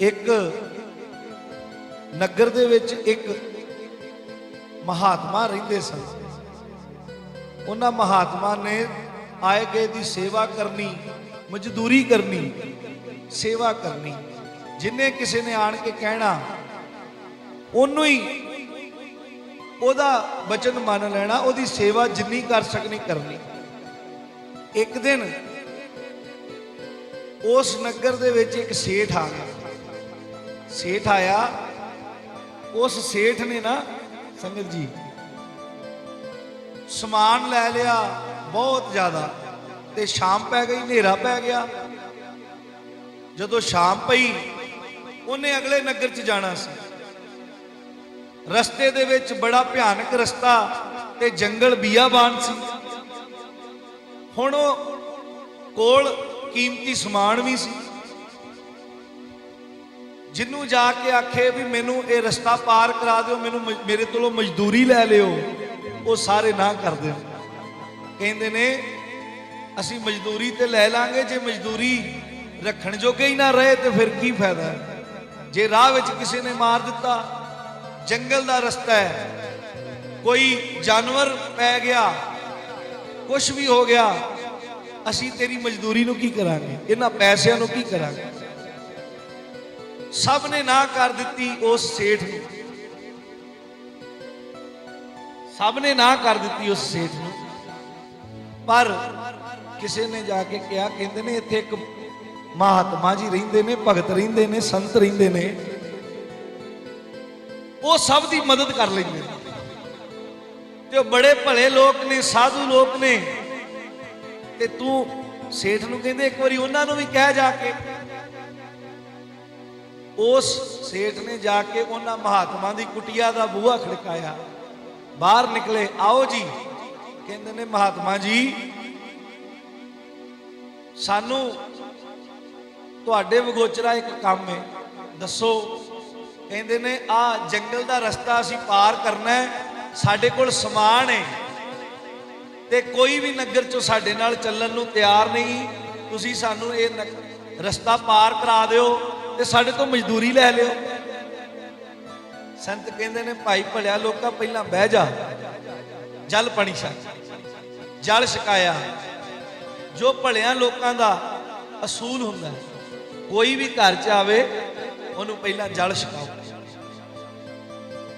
ਇੱਕ ਨਗਰ ਦੇ ਵਿੱਚ ਇੱਕ ਮਹਾਤਮਾ ਰਹਿੰਦੇ ਸਨ। ਉਹਨਾਂ ਮਹਾਤਮਾ ਨੇ ਆਏ ਗਏ ਦੀ ਸੇਵਾ ਕਰਨੀ, ਮਜ਼ਦੂਰੀ ਕਰਨੀ, ਸੇਵਾ ਕਰਨੀ। ਜਿੰਨੇ ਕਿਸੇ ਨੇ ਆਣ ਕੇ ਕਹਿਣਾ, ਉਹਨੂੰ ਹੀ ਉਹਦਾ ਬਚਨ ਮੰਨ ਲੈਣਾ, ਉਹਦੀ ਸੇਵਾ ਜਿੰਨੀ ਕਰ ਸਕਣੀ ਕਰਨੀ। ਇੱਕ ਦਿਨ ਉਸ ਨਗਰ ਦੇ ਵਿੱਚ ਇੱਕ ਸੇਠ ਆ ਗਿਆ। ਸੇਠ ਆਇਆ। ਉਸ ਸੇਠ ਨੇ ਨਾ ਸੰਗਤ ਜੀ, ਸਮਾਨ ਲੈ ਲਿਆ ਬਹੁਤ ਜ਼ਿਆਦਾ ਤੇ ਸ਼ਾਮ ਪੈ ਗਈ, ਹਨੇਰਾ ਪੈ ਗਿਆ। ਜਦੋਂ ਸ਼ਾਮ ਪਈ, ਉਹਨੇ ਅਗਲੇ ਨਗਰ 'ਚ ਜਾਣਾ ਸੀ। ਰਸਤੇ ਦੇ ਵਿੱਚ ਬੜਾ ਭਿਆਨਕ ਰਸਤਾ ਤੇ ਜੰਗਲ ਬੀਆਬਾਨ ਸੀ। ਹੁਣ ਉਹ ਕੋਲ ਕੀਮਤੀ ਸਮਾਨ ਵੀ ਸੀ। ਜਿੰਨੂੰ ਜਾ ਕੇ ਆਖੇ ਵੀ ਮੈਨੂੰ ਇਹ ਰਸਤਾ ਪਾਰ ਕਰਾ ਦਿਓ, ਮੈਨੂੰ ਮਜ਼- ਮੇਰੇ ਤੋਂ ਮਜ਼ਦੂਰੀ ਲੈ ਲਿਓ, ਉਹ ਸਾਰੇ ਨਾ ਕਰਦੇ। ਕਹਿੰਦੇ ਨੇ, ਅਸੀਂ ਮਜ਼ਦੂਰੀ ਤੇ ਲੈ ਲਾਂਗੇ, ਜੇ ਮਜ਼ਦੂਰੀ ਰੱਖਣ ਜੋਗੇ ਹੀ ਨਾ ਰਹੇ ਤੇ ਫਿਰ ਕੀ ਫਾਇਦਾ ਜੇ ਰਾਹ ਵਿੱਚ ਕਿਸੇ ਨੇ ਮਾਰ ਦਿੱਤਾ, ਜੰਗਲ ਦਾ ਰਸਤਾ ਹੈ, ਕੋਈ ਜਾਨਵਰ ਪੈ ਗਿਆ ਕੁਝ ਵੀ ਹੋ ਗਿਆ, ਅਸੀਂ ਤੇਰੀ ਮਜ਼ਦੂਰੀ ਨੂੰ ਕੀ ਕਰਾਂਗੇ? ਇਹਨਾਂ ਪੈਸਿਆਂ ਨੂੰ ਕੀ ਕਰਾਂਗੇ? ਸਭ ਨੇ ਨਾ ਕਰ ਦਿੱਤੀ ਉਸ ਸੇਠ ਨੂੰ। ਸਭ ਨੇ ਨਾ ਕਰ ਦਿੱਤੀ ਉਸ ਸੇਠ ਨੂੰ। ਪਰ ਕਿਸੇ ਨੇ ਜਾ ਕੇ ਕਿਹਾ, ਕਹਿੰਦੇ ਨੇ ਇੱਥੇ ਇੱਕ ਮਹਾਤਮਾ ਜੀ ਰਹਿੰਦੇ ਨੇ, ਭਗਤ ਰਹਿੰਦੇ ਨੇ, ਸੰਤ ਰਹਿੰਦੇ ਨੇ। ਉਹ ਸਭ ਦੀ ਮਦਦ ਕਰ ਲੈਂਦੇ ਨੇ। ਤੇ ਉਹ ਬੜੇ ਭਲੇ ਲੋਕ ਨੇ, ਸਾਧੂ ਲੋਕ ਨੇ। ਤੇ ਤੂੰ ਸੇਠ ਨੂੰ ਕਹਿੰਦੇ, ਇੱਕ ਵਾਰੀ ਉਹਨਾਂ ਨੂੰ ਵੀ ਕਹਿ ਜਾ ਕੇ। ਉਸ ਸੇਠ ਨੇ ਜਾ ਕੇ ਉਹਨਾਂ ਮਹਾਤਮਾ ਦੀ ਕੁਟਿਆ ਦਾ ਬੂਹਾ ਖੜਕਾਇਆ। ਬਾਹਰ ਨਿਕਲੇ, ਆਓ ਜੀ। ਕਹਿੰਦੇ ਨੇ, ਮਹਾਤਮਾ ਜੀ, ਸਾਨੂੰ ਤੁਹਾਡੇ ਵਗੋਚਰਾ ਇੱਕ ਕੰਮ ਹੈ ਦੱਸੋ। ਕਹਿੰਦੇ ਨੇ, ਆ ਜੰਗਲ ਦਾ ਰਸਤਾ ਅਸੀਂ ਪਾਰ ਕਰਨਾ ਹੈ ਸਾਡੇ ਕੋਲ ਸਮਾਨ ਹੈ ਤੇ ਕੋਈ ਵੀ ਨਗਰ ਚੋਂ ਸਾਡੇ ਨਾਲ ਚੱਲਣ ਨੂੰ ਤਿਆਰ ਨਹੀਂ। ਤੁਸੀਂ ਸਾਨੂੰ ਇਹ ਨਗ- ਰਸਤਾ ਪਾਰ ਕਰਾ ਦਿਓ। ਤੇ ਸਾਡੇ ਤੋਂ ਮਜ਼ਦੂਰੀ ਲੈ ਲਿਓ। ਸੰਤ ਕਹਿੰਦੇ ਨੇ, ਭਾਈ ਭਲਿਆ, ਲੋਕਾਂ ਪਹਿਲਾਂ ਬਹਿ ਜਾ। ਜਲ ਪਾਣੀ ਛਕ। ਜਲ ਛਕਾਇਆ। ਜੋ ਭਲਿਆਂ ਲੋਕਾਂ ਦਾ ਅਸੂਲ ਹੁੰਦਾ ਕੋਈ ਵੀ ਘਰ ਚ ਆਵੇ, ਉਹਨੂੰ ਪਹਿਲਾਂ ਜਲ ਛਕਾਓ।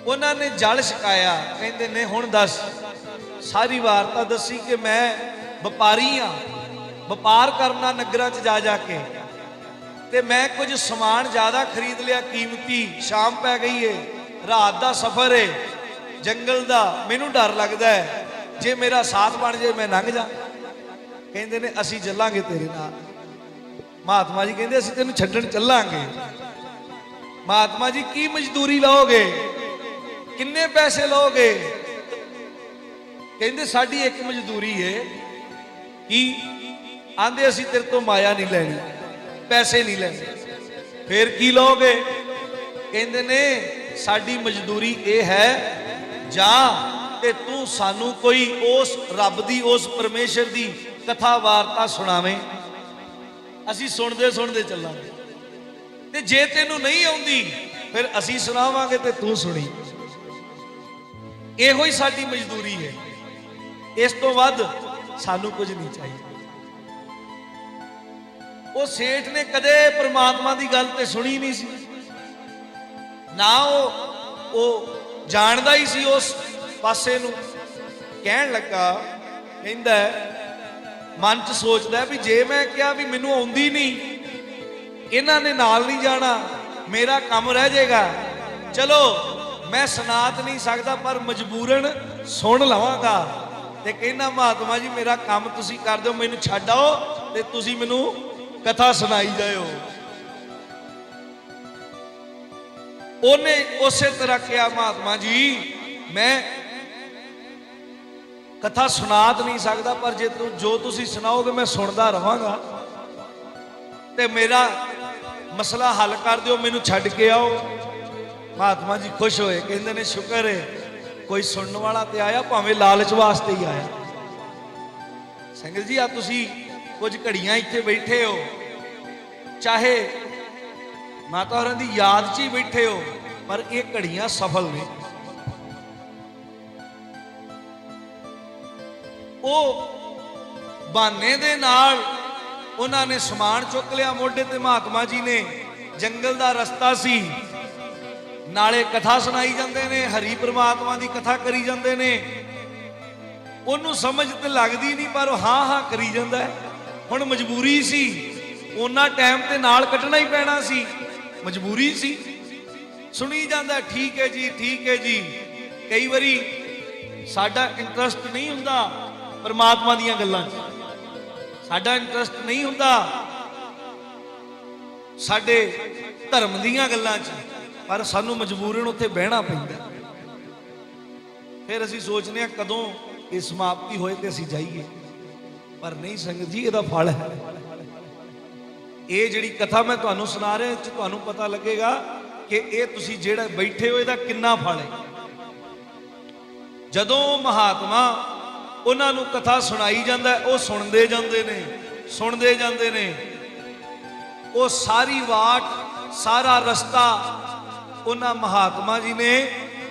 ਉਹਨਾਂ ਨੇ ਜਲ ਛਕਾਇਆ। ਕਹਿੰਦੇ ਨੇ, ਹੁਣ ਦੱਸ, ਸਾਰੀ ਵਾਰਤਾ ਦੱਸੀ ਕਿ ਮੈਂ ਵਪਾਰੀ ਆ ਵਪਾਰ ਕਰਨਾ ਨਗਰਾਂ 'ਚ ਜਾ ਜਾ ਕੇ ਤੇ ਮੈਂ ਕੁਝ ਸਮਾਨ ਜ਼ਿਆਦਾ ਖਰੀਦ ਲਿਆ, ਕੀਮਤੀ। ਸ਼ਾਮ ਪੈ ਗਈ ਏ, ਰਾਤ ਦਾ ਸਫ਼ਰ ਏ, ਜੰਗਲ ਦਾ, ਮੈਨੂੰ ਡਰ ਲੱਗਦਾ ਹੈ ਜੇ ਮੇਰਾ ਸਾਥ ਬਣ ਜੇ ਮੈਂ ਲੰਘ ਜਾ। ਕਹਿੰਦੇ ਨੇ, ਅਸੀਂ ਚੱਲਾਂਗੇ ਤੇਰੇ ਨਾਲ। ਮਹਾਤਮਾ ਜੀ ਕਹਿੰਦੇ, ਅਸੀਂ ਤੈਨੂੰ ਛੱਡਣ ਚੱਲਾਂਗੇ। ਮਹਾਤਮਾ ਜੀ, ਕੀ ਮਜ਼ਦੂਰੀ ਲਓਗੇ? ਕਿੰਨੇ ਪੈਸੇ ਲਓਗੇ? ਕਹਿੰਦੇ, ਸਾਡੀ ਇੱਕ ਮਜ਼ਦੂਰੀ ਏ ਕੀ ਆਂਦੇ, ਅਸੀਂ ਤੇਰੇ ਤੋਂ ਮਾਇਆ ਨਹੀਂ ਲੈਣੀ। ਪੈਸੇ ਨਹੀਂ ਲੈਂਦੇ। ਫਿਰ ਕੀ ਲਓਗੇ? ਕਹਿੰਦੇ ਨੇ, ਸਾਡੀ ਮਜ਼ਦੂਰੀ ਇਹ ਹੈ, ਜਾ ਤੇ ਤੂੰ ਸਾਨੂੰ ਕੋਈ ਉਸ ਰੱਬ ਦੀ, ਉਸ ਪਰਮੇਸ਼ਰ ਦੀ ਕਥਾ ਵਾਰਤਾ ਸੁਣਾਵੇਂ। ਅਸੀਂ ਸੁਣਦੇ ਸੁਣਦੇ ਚੱਲਾਂਗੇ। ਤੇ ਜੇ ਤੈਨੂੰ ਨਹੀਂ ਆਉਂਦੀ, ਫਿਰ ਅਸੀਂ ਸੁਣਾਵਾਂਗੇ ਤੇ ਤੂੰ ਸੁਣੀ। ਇਹੋ ਹੀ ਸਾਡੀ ਮਜ਼ਦੂਰੀ ਹੈ। ਇਸ ਤੋਂ ਵੱਧ ਸਾਨੂੰ ਕੁਝ ਨਹੀਂ ਚਾਹੀਦਾ। ਉਹ ਸੇਠ ਨੇ ਕਦੇ ਪ੍ਰਮਾਤਮਾ ਦੀ ਗੱਲ ਤੇ ਸੁਣੀ ਨਹੀਂ ਸੀ। ਨਾ ਉਹ ਉਹ ਜਾਣਦਾ ਹੀ ਸੀ ਉਸ ਪਾਸੇ ਨੂੰ। ਕਹਿਣ ਲੱਗਾ, ਕਹਿੰਦਾ, ਮਨ ਚ ਸੋਚਦਾ ਵੀ ਜੇ ਮੈਂ ਕਿਹਾ ਵੀ ਮੈਨੂੰ ਆਉਂਦੀ ਨਹੀਂ, ਇਹਨਾਂ ਨੇ ਨਾਲ ਨਹੀਂ ਜਾਣਾ, ਮੇਰਾ ਕੰਮ ਰਹਿ ਜਾਏਗਾ। ਚਲੋ, ਮੈਂ ਸੁਨਾਤ ਨਹੀਂ ਸਕਦਾ, ਪਰ ਮਜਬੂਰਨ ਸੁਣ ਲਵਾਂਗਾ। ਤੇ ਕਹਿੰਦਾ, ਮਹਾਤਮਾ ਜੀ, ਮੇਰਾ ਕੰਮ ਤੁਸੀਂ ਕਰ ਦਿਓ, ਮੈਨੂੰ ਛੱਡ ਆਓ ਤੇ ਤੁਸੀਂ ਮੈਨੂੰ ਕਥਾ ਸੁਣਾਈ ਜਾਇਓ। ਉਹਨੇ ਉਸੇ ਤਰ੍ਹਾਂ ਕਿਹਾ, ਮਹਾਤਮਾ ਜੀ, ਮੈਂ ਕਥਾ ਸੁਣਾ ਨਹੀਂ ਸਕਦਾ, ਪਰ ਜੇ ਤੂੰ, ਜੋ ਤੁਸੀਂ ਸੁਣਾਓਗੇ, ਮੈਂ ਸੁਣਦਾ ਰਵਾਂਗਾ ਤੇ ਮੇਰਾ ਮਸਲਾ ਹੱਲ ਕਰ ਦਿਓ, ਮੈਨੂੰ ਛੱਡ ਕੇ ਆਓ। ਮਹਾਤਮਾ ਜੀ ਖੁਸ਼ ਹੋਏ, ਕਹਿੰਦੇ ਨੇ, ਸ਼ੁਕਰ ਹੈ ਕੋਈ ਸੁਣਨ ਵਾਲਾ ਤੇ ਆਇਆ, ਭਾਵੇਂ ਲਾਲਚ ਵਾਸਤੇ ਹੀ ਆਇਆ। ਸੰਗਤ ਜੀ, ਆ ਤੁਸੀਂ ਕੁਝ ਘੜੀਆਂ ਇੱਥੇ ਬੈਠੇ ਹੋ। ਚਾਹੇ ਮਾਤਾ ਹੋਰਾਂ ਦੀ ਯਾਦ 'ਚ ਹੀ ਬੈਠੇ ਹੋ, ਪਰ ਇਹ ਘੜੀਆਂ ਸਫਲ ਨੇ। ਉਹ ਬਹਾਨੇ ਦੇ ਨਾਲ ਉਹਨਾਂ ਨੇ ਸਮਾਨ ਚੁੱਕ ਲਿਆ। ਮੋਢੇ ਤੇ ਮਹਾਤਮਾ ਜੀ ਨੇ ਜੰਗਲ ਦਾ ਰਸਤਾ ਸੀ। ਨਾਲੇ ਕਥਾ ਸੁਣਾਈ ਜਾਂਦੇ ਨੇ, ਹਰੀ ਪ੍ਰਮਾਤਮਾ ਦੀ ਕਥਾ ਕਰੀ ਜਾਂਦੇ ਨੇ। ਉਹਨੂੰ ਸਮਝ ਤੇ ਲੱਗਦੀ ਨਹੀਂ, ਪਰ ਉਹ ਹਾਂ ਹਾਂ ਕਰੀ ਜਾਂਦਾ ਹੈ। ਹੁਣ ਮਜਬੂਰੀ ਸੀ। ਉਹਨਾਂ ਟਾਈਮ ਤੇ ਨਾਲ ਕੱਢਣਾ ਹੀ ਪੈਣਾ ਸੀ। ਮਜਬੂਰੀ ਸੀ। ਸੁਣੀ ਜਾਂਦਾ, ਠੀਕ ਹੈ ਜੀ, ਠੀਕ ਹੈ ਜੀ। ਕਈ ਵਾਰੀ ਸਾਡਾ ਇੰਟਰਸਟ ਨਹੀਂ ਹੁੰਦਾ ਪਰਮਾਤਮਾ ਦੀਆਂ ਗੱਲਾਂ 'ਚ। ਸਾਡਾ ਇੰਟਰਸਟ ਨਹੀਂ ਹੁੰਦਾ ਸਾਡੇ ਧਰਮ ਦੀਆਂ ਗੱਲਾਂ 'ਚ। ਪਰ ਸਾਨੂੰ ਮਜਬੂਰਨ ਉੱਥੇ ਬਹਿਣਾ ਪੈਂਦਾ। ਫਿਰ ਅਸੀਂ ਸੋਚਦੇ ਹਾਂ, ਕਦੋਂ ਇਹ ਸਮਾਪਤੀ ਹੋਏ ਤੇ ਅਸੀਂ ਜਾਈਏ? ਪਰ ਨਹੀਂ ਸੰਗਤ ਜੀ, ਇਹਦਾ ਫਲ ਹੈ। ਇਹ ਜਿਹੜੀ ਕਥਾ ਮੈਂ ਤੁਹਾਨੂੰ ਸੁਣਾ ਰਿਹਾ 'ਚ ਤੁਹਾਨੂੰ ਪਤਾ ਲੱਗੇਗਾ ਕਿ ਇਹ ਤੁਸੀਂ ਜਿਹੜਾ ਬੈਠੇ ਹੋ, ਇਹਦਾ ਕਿੰਨਾ ਫਲ ਹੈ। ਜਦੋਂ ਮਹਾਤਮਾ ਉਹਨਾਂ ਨੂੰ ਕਥਾ ਸੁਣਾਈ ਜਾਂਦਾ ਉਹ ਸੁਣਦੇ ਜਾਂਦੇ ਨੇ, ਸੁਣਦੇ ਜਾਂਦੇ ਨੇ। ਉਹ ਸਾਰੀ ਵਾਟ, ਸਾਰਾ ਰਸਤਾ ਉਹਨਾਂ ਮਹਾਤਮਾ ਜੀ ਨੇ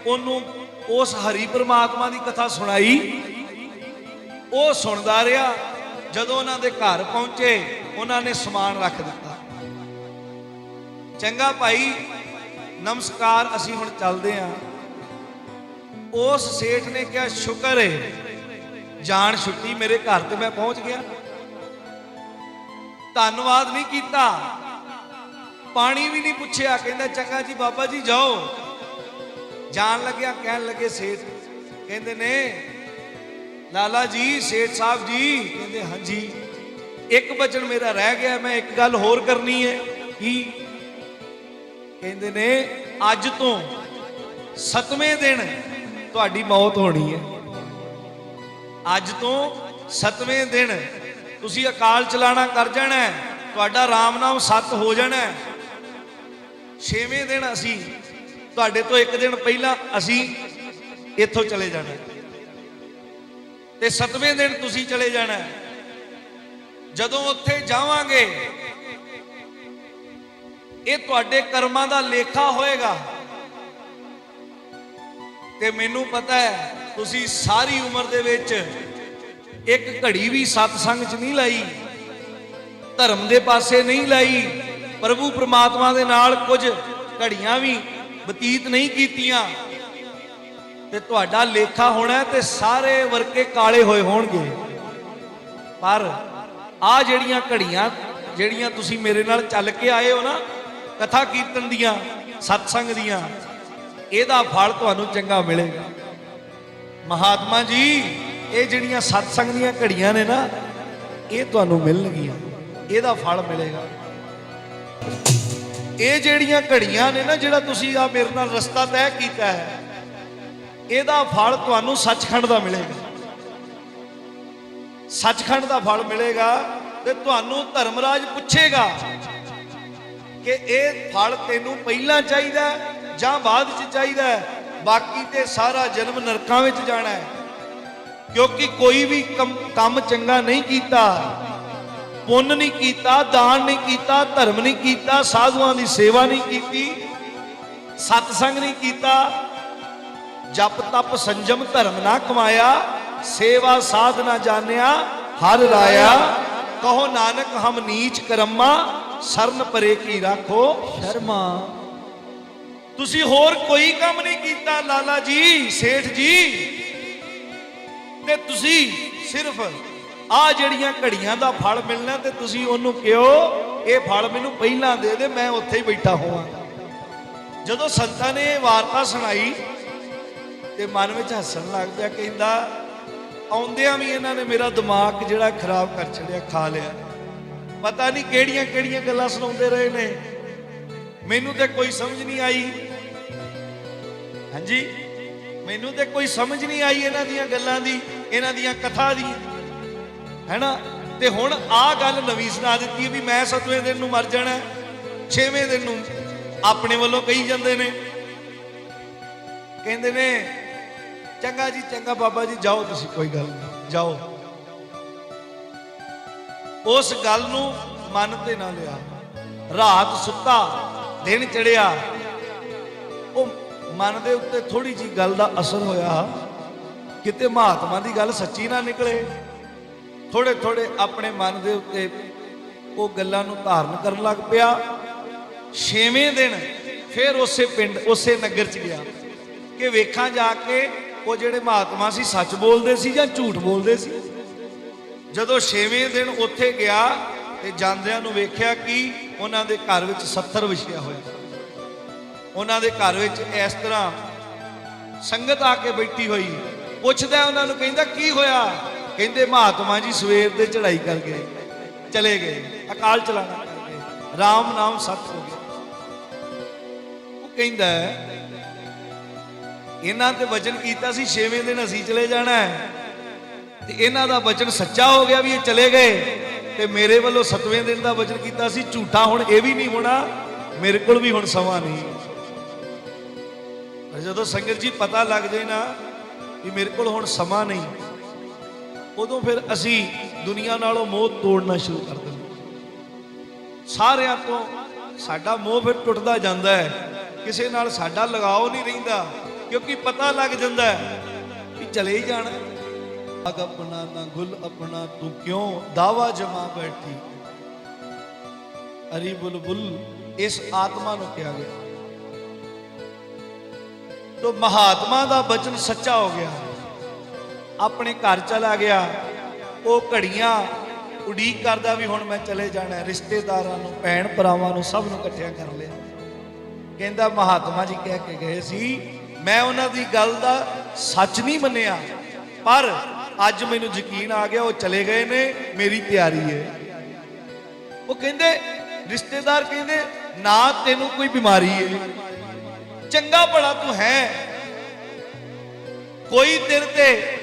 ਉਹਨੂੰ ਉਸ ਹਰੀ ਪ੍ਰਮਾਤਮਾ ਦੀ ਕਥਾ ਸੁਣਾਈ। ਉਹ ਸੁਣਦਾ ਰਿਹਾ ਜਦੋਂ ਉਹਨਾਂ ਦੇ ਘਰ ਪਹੁੰਚੇ, ਉਹਨਾਂ ਨੇ ਸਮਾਨ ਰੱਖ ਦਿੱਤਾ। ਚੰਗਾ ਭਾਈ, ਨਮਸਕਾਰ, ਅਸੀਂ ਹੁਣ ਚੱਲਦੇ ਆਂ। ਉਸ ਸੇਠ ਨੇ ਕਿਹਾ, ਸ਼ੁਕਰ ਹੈ ਜਾਨ ਛੁੱਟੀ ਮੇਰੇ ਘਰ ਤੇ ਮੈਂ ਪਹੁੰਚ ਗਿਆ। ਧੰਨਵਾਦ ਨਹੀਂ ਕੀਤਾ। ਪਾਣੀ ਵੀ ਨਹੀਂ ਪੁੱਛਿਆ। ਕਹਿੰਦਾ, ਚੰਗਾ ਜੀ, ਬਾਬਾ ਜੀ ਜਾਓ। ਜਾਣ ਲੱਗਿਆ, ਕਹਿਣ ਲੱਗੇ ਸੇਠ, ਕਹਿੰਦੇ ਨੇ ਲਾਲਾ ਜੀ, ਸੇਠ ਸਾਹਿਬ ਜੀ। ਕਹਿੰਦੇ, ਹਾਂਜੀ। ਇੱਕ ਬਚਨ ਮੇਰਾ ਰਹਿ ਗਿਆ, ਮੈਂ ਇੱਕ ਗੱਲ ਹੋਰ ਕਰਨੀ ਹੈ ਕੀ ਕਹਿੰਦੇ ਨੇ, ਅੱਜ ਤੋਂ ਸਤਵੇਂ ਦਿਨ ਤੁਹਾਡੀ ਮੌਤ ਹੋਣੀ ਹੈ। ਅੱਜ ਤੋਂ ਸਤਵੇਂ ਦਿਨ ਤੁਸੀਂ ਅਕਾਲ ਚਲਾਣਾ ਕਰ ਜਾਣਾ ਤੁਹਾਡਾ ਰਾਮ ਨਾਮ ਸਤ ਹੋ ਜਾਣਾ ਛੇਵੇਂ ਦਿਨ ਅਸੀਂ, ਤੁਹਾਡੇ ਤੋਂ ਇੱਕ ਦਿਨ ਪਹਿਲਾਂ ਅਸੀਂ ਇੱਥੋਂ ਚਲੇ ਜਾਣਾ ਤੇ ਸਤਵੇਂ ਦਿਨ ਤੁਸੀਂ ਚਲੇ ਜਾਣਾ ਜਦੋਂ ਉੱਥੇ ਜਾਵਾਂਗੇ, ਇਹ ਤੁਹਾਡੇ ਕਰਮਾਂ ਦਾ ਲੇਖਾ ਹੋਏਗਾ। ਤੇ ਮੈਨੂੰ ਪਤਾ ਹੈ, ਤੁਸੀਂ ਸਾਰੀ ਉਮਰ ਦੇ ਵਿੱਚ ਇੱਕ ਘੜੀ ਵੀ ਸਤਸੰਗ 'ਚ ਨਹੀਂ ਲਾਈ, ਧਰਮ ਦੇ ਪਾਸੇ ਨਹੀਂ ਲਾਈ, ਪ੍ਰਭੂ ਪ੍ਰਮਾਤਮਾ ਦੇ ਨਾਲ ਕੁਝ ਘੜੀਆਂ ਵੀ ਬਤੀਤ ਨਹੀਂ ਕੀਤੀਆਂ। ਤੇ ਤੁਹਾਡਾ ਲੇਖਾ ਹੋਣਾ ਤੇ ਸਾਰੇ ਵਰਕੇ ਕਾਲੇ ਹੋਏ ਹੋਣਗੇ। ਪਰ ਆ ਜਿਹੜੀਆਂ ਘੜੀਆਂ, ਜਿਹੜੀਆਂ ਤੁਸੀਂ ਮੇਰੇ ਨਾਲ ਚੱਲ ਕੇ ਆਏ ਹੋ ਨਾ, ਕਥਾ ਕੀਰਤਨ ਦੀਆਂ, ਸਤਸੰਗ ਦੀਆਂ, ਇਹਦਾ ਫਲ ਤੁਹਾਨੂੰ ਚੰਗਾ ਮਿਲੇਗਾ। ਮਹਾਤਮਾ ਜੀ, ਇਹ ਜਿਹੜੀਆਂ ਸਤਸੰਗ ਦੀਆਂ ਘੜੀਆਂ ਨੇ ਨਾ, ਇਹ ਤੁਹਾਨੂੰ ਮਿਲਣਗੀਆਂ। ਇਹਦਾ ਫਲ ਮਿਲੇਗਾ। ਇਹ ਜਿਹੜੀਆਂ ਘੜੀਆਂ ਨੇ ਨਾ, ਜਿਹੜਾ ਤੁਸੀਂ ਆ ਮੇਰੇ ਨਾਲ ਰਸਤਾ ਤੈਅ ਕੀਤਾ ਹੈ ਇਹਦਾ ਫਲ ਤੁਹਾਨੂੰ ਸੱਚਖੰਡ ਦਾ ਮਿਲੇਗਾ। ਸੱਚਖੰਡ ਦਾ ਫਲ ਮਿਲੇਗਾ ਤੇ ਤੁਹਾਨੂੰ ਧਰਮਰਾਜ ਪੁੱਛੇਗਾ ਕਿ ਇਹ ਫਲ ਤੈਨੂੰ ਪਹਿਲਾਂ ਚਾਹੀਦਾ ਜਾਂ ਬਾਅਦ ਚ ਚਾਹੀਦਾ ਬਾਕੀ ਤੇ ਸਾਰਾ ਜਨਮ ਨਰਕਾਂ ਵਿੱਚ ਜਾਣਾ ਹੈ। ਕਿਉਂਕਿ ਕੋਈ ਵੀ ਕੰਮ ਕੰਮ ਚੰਗਾ ਨਹੀਂ ਕੀਤਾ, ਪੁੰਨ ਨਹੀਂ ਕੀਤਾ, ਦਾਨ ਨਹੀਂ ਕੀਤਾ, ਧਰਮ ਨਹੀਂ ਕੀਤਾ, ਸਾਧੂਆਂ ਦੀ ਸੇਵਾ ਨਹੀਂ ਕੀਤੀ, ਸਤਸੰਗ ਨਹੀਂ ਕੀਤਾ ਜਪ ਤਪ ਸੰਜਮ ਧਰਮ ਨਾ ਕਮਾਇਆ ਸੇਵਾ ਸਾਧ ਨਾ ਜਾਣਿਆ ਹਰ ਰਾਇਆ ਕਹੋ ਨਾਨਕ ਹਮ ਨੀਚ ਕਰਮਾ ਸਰਨ ਪਰੇ ਕੀ ਰੱਖੋ। ਸ਼ਰਮਾ। ਤੁਸੀਂ ਹੋਰ ਕੋਈ ਕੰਮ ਨਹੀਂ ਕੀਤਾ ਲਾਲਾ ਜੀ ਸੇਠ ਜੀ। ਤੇ ਤੁਸੀਂ ਸਿਰਫ ਆ ਜਿਹੜੀਆਂ ਘੜੀਆਂ ਦਾ ਫਲ ਮਿਲਣਾ ਤੇ ਤੁਸੀਂ ਉਹਨੂੰ ਕਿਹੋ ਇਹ ਫਲ ਮੈਨੂੰ ਪਹਿਲਾਂ ਦੇ ਦੇ ਮੈਂ ਉੱਥੇ ਹੀ ਬੈਠਾ ਹੋਵਾਂ। ਜਦੋਂ ਸੰਤਾਂ ਨੇ ਇਹ ਵਾਰਤਾ ਸੁਣਾਈ ਤੇ ਮਨ ਵਿੱਚ ਹੱਸਣ ਲੱਗ ਪਿਆ, ਕਹਿੰਦਾ, ਆਉਂਦਿਆਂ ਵੀ ਇਹਨਾਂ ਨੇ ਮੇਰਾ ਦਿਮਾਗ ਜਿਹੜਾ ਖਰਾਬ ਕਰ ਛੱਡਿਆ, ਖਾ ਲਿਆ। ਪਤਾ ਨਹੀਂ ਕਿਹੜੀਆਂ ਕਿਹੜੀਆਂ ਗੱਲਾਂ ਸੁਣਾਉਂਦੇ ਰਹੇ ਨੇ। ਮੈਨੂੰ ਤੇ ਕੋਈ ਸਮਝ ਨਹੀਂ ਆਈ। ਹਾਂਜੀ? ਮੈਨੂੰ ਤੇ ਕੋਈ ਸਮਝ ਨਹੀਂ ਆਈ ਇਹਨਾਂ ਦੀਆਂ ਗੱਲਾਂ ਦੀ, ਇਹਨਾਂ ਦੀਆਂ ਕਥਾ ਦੀ। ਹੈਨਾ? ਤੇ ਹੁਣ ਆ ਗੱਲ ਨਵੀਂ ਸੁਣਾ ਦਿੱਤੀ ਵੀ ਮੈਂ ਸਤਵੇਂ ਦਿਨ ਨੂੰ ਮਰ ਜਾਣਾ, ਛੇਵੇਂ ਦਿਨ ਨੂੰ ਆਪਣੇ ਵੱਲੋਂ ਕਹੀ ਜਾਂਦੇ ਨੇ। ਕਹਿੰਦੇ ਨੇ ਚੰਗਾ ਜੀ, ਚੰਗਾ ਬਾਬਾ ਜੀ, ਜਾਓ ਤੁਸੀਂ, ਕੋਈ ਗੱਲ ਨਹੀਂ, ਜਾਓ। ਉਸ ਗੱਲ ਨੂੰ ਮਨ ਤੇ ਨਾ ਲਿਆ। ਰਾਤ ਸੁੱਤਾ, ਦਿਨ ਚੜਿਆ ਉਹ ਮਨ ਦੇ ਉੱਤੇ ਥੋੜੀ ਜੀ ਗੱਲ ਦਾ ਅਸਰ ਹੋਇਆ। ਕਿਤੇ ਮਹਾਤਮਾ ਦੀ ਗੱਲ ਸੱਚੀ ਨਾ ਨਿਕਲੇ। ਥੋੜੇ ਥੋੜੇ ਆਪਣੇ ਮਨ ਦੇ ਉੱਤੇ ਉਹ ਗੱਲਾਂ ਨੂੰ ਧਾਰਨ ਕਰਨ ਲੱਗ ਪਿਆ। ਛੇਵੇਂ ਦਿਨ ਫਿਰ ਉਸੇ ਪਿੰਡ, ਉਸੇ ਨਗਰ ਚ ਗਿਆ। ਕਿ ਵੇਖਾਂ ਜਾ ਕੇ ਉਹ ਜਿਹੜੇ ਮਹਾਤਮਾ ਸੀ ਸੱਚ ਬੋਲਦੇ ਸੀ ਜਾਂ ਝੂਠ ਬੋਲਦੇ ਸੀ? ਜਦੋਂ ਛੇਵੇਂ ਦਿਨ ਉੱਥੇ ਗਿਆ ਤੇ ਜਾਂਦਿਆਂ ਨੂੰ ਵੇਖਿਆ ਕਿ ਉਹਨਾਂ ਦੇ ਘਰ ਵਿੱਚ 70 ਵਿਛਿਆ ਹੋਇਆ। ਉਹਨਾਂ ਦੇ ਘਰ ਵਿੱਚ ਇਸ ਤਰ੍ਹਾਂ ਸੰਗਤ ਆ ਕੇ ਬੈਠੀ ਹੋਈ। ਪੁੱਛਦਾ ਉਹਨਾਂ ਨੂੰ ਕਹਿੰਦਾ, ਕੀ ਹੋਇਆ? ਕਹਿੰਦੇ, ਮਹਾਤਮਾ ਜੀ ਸਵੇਰ ਦੇ ਚੜ੍ਹਾਈ ਕਰ ਗਏ, ਚਲੇ ਗਏ, ਅਕਾਲ ਚਲਾਣਾ ਰਾਮ ਨਾਮ ਸਤ ਹੋ ਗਿਆ। ਉਹ ਕਹਿੰਦਾ ਇਹਨਾਂ ਤੇ ਵਚਨ ਕੀਤਾ ਸੀ 6ਵੇਂ ਦਿਨ ਅਸੀਂ ਚਲੇ ਜਾਣਾ ਹੈ। ਤੇ ਇਹਨਾਂ ਦਾ ਵਚਨ ਸੱਚਾ ਹੋ ਗਿਆ ਵੀ ਇਹ ਚਲੇ ਗਏ। ਤੇ ਮੇਰੇ ਵੱਲੋਂ 7ਵੇਂ ਦਿਨ ਦਾ ਵਚਨ ਕੀਤਾ ਸੀ, ਝੂਠਾ ਹੁਣ ਇਹ ਵੀ ਨਹੀਂ ਹੋਣਾ, ਮੇਰੇ ਕੋਲ ਵੀ ਹੁਣ ਸਮਾਂ ਨਹੀਂ। ਪਰ ਜਦੋਂ ਸੰਗਤ ਜੀ ਪਤਾ ਲੱਗ ਜਾਏ ਨਾ ਵੀ ਮੇਰੇ ਕੋਲ ਹੁਣ ਸਮਾਂ ਨਹੀਂ, ਉਦੋਂ ਫਿਰ ਅਸੀਂ ਦੁਨੀਆ ਨਾਲੋਂ ਮੋਹ ਤੋੜਨਾ ਸ਼ੁਰੂ ਕਰ ਦਿੰਦੇ। ਸਾਰਿਆਂ ਤੋਂ ਸਾਡਾ ਮੋਹ ਫਿਰ ਟੁੱਟਦਾ ਜਾਂਦਾ ਹੈ। ਕਿਸੇ ਨਾਲ ਸਾਡਾ ਲਗਾਓ ਨਹੀਂ ਰਹਿੰਦਾ। ਕਿਉਂਕਿ ਪਤਾ ਲੱਗ ਜਾਂਦਾ ਹੈ ਵੀ ਚਲੇ ਹੀ ਜਾਣਾ ਅਗ ਆਪਣਾ ਨਾ ਗੁਲ ਆਪਣਾ, ਤੂੰ ਕਿਉਂ ਦਾਵਾ ਜਮਾ ਬੈਠੀ? ਅਰੀ ਬੁਲਬੁਲ, ਇਸ ਆਤਮਾ ਨੂੰ ਕਿਹਾ ਗਿਆ। ਤੋ ਮਹਾਤਮਾ ਦਾ ਬਚਨ ਸੱਚਾ ਹੋ ਗਿਆ। ਆਪਣੇ ਘਰ ਚਲਾ ਗਿਆ। ਉਹ ਘੜੀਆਂ ਉਡੀਕ ਕਰਦਾ ਵੀ ਹੁਣ ਮੈਂ ਚਲੇ ਜਾਣਾ ਰਿਸ਼ਤੇਦਾਰਾਂ ਨੂੰ, ਭੈਣ ਭਰਾਵਾਂ ਨੂੰ ਸਭ ਨੂੰ ਇਕੱਠਿਆਂ ਕਰ ਲਿਆ। ਕਹਿੰਦਾ ਮਹਾਤਮਾ ਜੀ ਕਹਿ ਕੇ ਗਏ ਸੀ ਮੈਂ ਉਹਨਾਂ ਦੀ ਗੱਲ ਦਾ ਸੱਚ ਨਹੀਂ ਮੰਨਿਆ। ਪਰ ਅੱਜ ਮੈਨੂੰ ਯਕੀਨ ਆ ਗਿਆ, ਉਹ ਚਲੇ ਗਏ ਨੇ, ਮੇਰੀ ਤਿਆਰੀ ਹੈ ਉਹ ਕਹਿੰਦੇ, ਰਿਸ਼ਤੇਦਾਰ ਕਹਿੰਦੇ, ਨਾ ਤੈਨੂੰ ਕੋਈ ਬਿਮਾਰੀ ਹੈ ਚੰਗਾ ਭਲਾ ਤੂੰ ਹੈ। ਕੋਈ ਤੇਰੇ ਤੇ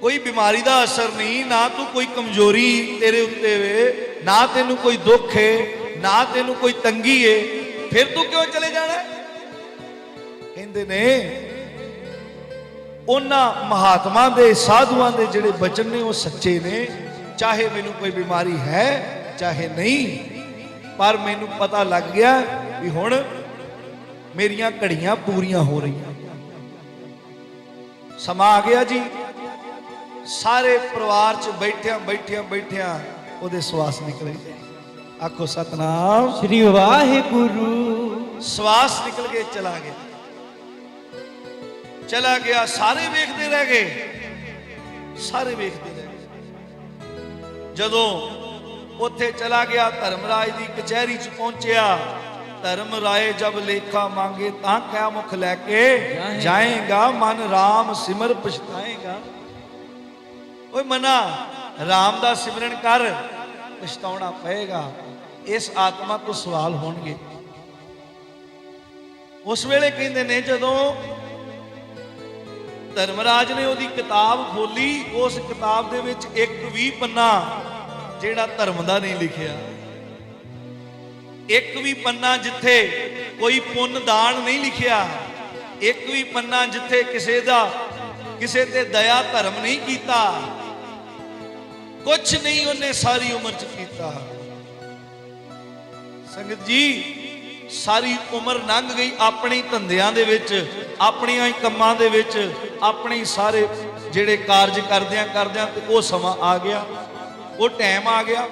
ਕੋਈ ਬਿਮਾਰੀ ਦਾ ਅਸਰ ਨਹੀਂ, ਨਾ ਤੂੰ ਕੋਈ ਕਮਜ਼ੋਰੀ ਤੇਰੇ ਉੱਤੇ ਵੇ, ਨਾ ਤੈਨੂੰ ਕੋਈ ਦੁੱਖ ਹੈ ਨਾ ਤੈਨੂੰ ਕੋਈ ਤੰਗੀ ਹੈ ਫਿਰ ਤੂੰ ਕਿਉਂ ਚਲੇ ਜਾਣਾ? ਕਹਿੰਦੇ ਨੇ ਉਹਨਾਂ ਮਹਾਤਮਾ ਦੇ ਸਾਧੂਆਂ ਦੇ ਜਿਹੜੇ ਬਚਨ ਨੇ ਉਹ ਸੱਚੇ ਨੇ। ਚਾਹੇ ਮੈਨੂੰ ਕੋਈ ਬਿਮਾਰੀ ਹੈ ਚਾਹੇ ਨਹੀਂ ਪਰ ਮੈਨੂੰ ਪਤਾ ਲੱਗ ਗਿਆ ਵੀ ਹੁਣ ਮੇਰੀਆਂ ਘੜੀਆਂ ਪੂਰੀਆਂ ਹੋ ਰਹੀਆਂ। ਸਮਾਂ ਆ ਗਿਆ ਜੀ। ਸਾਰੇ ਪਰਿਵਾਰ ਚ ਬੈਠਿਆਂ ਬੈਠਿਆਂ ਬੈਠਿਆਂ ਉਹਦੇ ਸਵਾਸ ਨਿਕਲੇ। ਆਖੋ ਸਤਨਾਮ। ਸ੍ਰੀ ਵਾਹਿਗੁਰੂ। ਸਵਾਸ ਨਿਕਲ ਕੇ ਚਲਾ ਗਿਆ। ਚਲਾ ਗਿਆ ਸਾਰੇ ਵੇਖਦੇ ਰਹਿ ਗਏ। ਸਾਰੇ ਵੇਖਦੇ ਰਹਿ ਗਏ। ਜਦੋਂ ਉੱਥੇ ਚਲਾ ਗਿਆ ਧਰਮਰਾਜ ਦੀ ਕਚਹਿਰੀ 'ਚ ਪਹੁੰਚਿਆ ਧਰਮ ਰਾਏ ਜਬ ਲੇਖਾ ਮੰਗੇ ਤਾਂ ਕਿਆ ਮੁਖ ਲੈ ਕੇ ਜਾਏਗਾ। ਮਨ RAM ਸਿਮਰ ਪਛਤਾਏਗਾ। ਓਏ ਮਨਾ RAM ਦਾ ਸਿਮਰਨ ਕਰ ਪਛਤਾਉਣਾ ਪਏਗਾ। ਇਸ ਆਤਮਾ ਤੋਂ ਸਵਾਲ ਹੋਣਗੇ। ਉਸ ਵੇਲੇ ਕਹਿੰਦੇ ਨੇ ਜਦੋਂ ਧਰਮਰਾਜ ਨੇ ਉਹਦੀ ਕਿਤਾਬ ਖੋਲੀ, ਉਸ ਕਿਤਾਬ ਦੇ ਵਿੱਚ ਇੱਕ ਵੀ ਪੰਨਾ ਜਿਹੜਾ ਧਰਮ ਦਾ ਨਹੀਂ ਲਿਖਿਆ। ਇੱਕ ਵੀ ਪੰਨਾ ਜਿੱਥੇ ਕੋਈ ਪੁੰਨ ਦਾਨ ਨਹੀਂ ਲਿਖਿਆ, ਇੱਕ ਵੀ ਪੰਨਾ ਜਿੱਥੇ ਕਿਸੇ ਦਾ, ਕਿਸੇ ਤੇ ਦਇਆ ਧਰਮ ਨਹੀਂ ਕੀਤਾ ਕੁਝ ਨਹੀਂ ਉਹਨੇ ਸਾਰੀ ਉਮਰ ਚ ਕੀਤਾ। ਸੰਗਤ ਜੀ, ਸਾਰੀ ਉਮਰ ਲੰਘ ਗਈ ਆਪਣੇ ਧੰਦਿਆਂ ਦੇ ਵਿੱਚ, ਆਪਣੀਆਂ ਕੰਮਾਂ ਦੇ ਵਿੱਚ। ਆਪਣੇ ਸਾਰੇ ਜਿਹੜੇ ਕਾਰਜ ਕਰਦਿਆਂ ਕਰਦਿਆਂ ਉਹ ਸਮਾਂ ਆ ਗਿਆ, ਉਹ ਟਾਈਮ ਆ ਗਿਆ।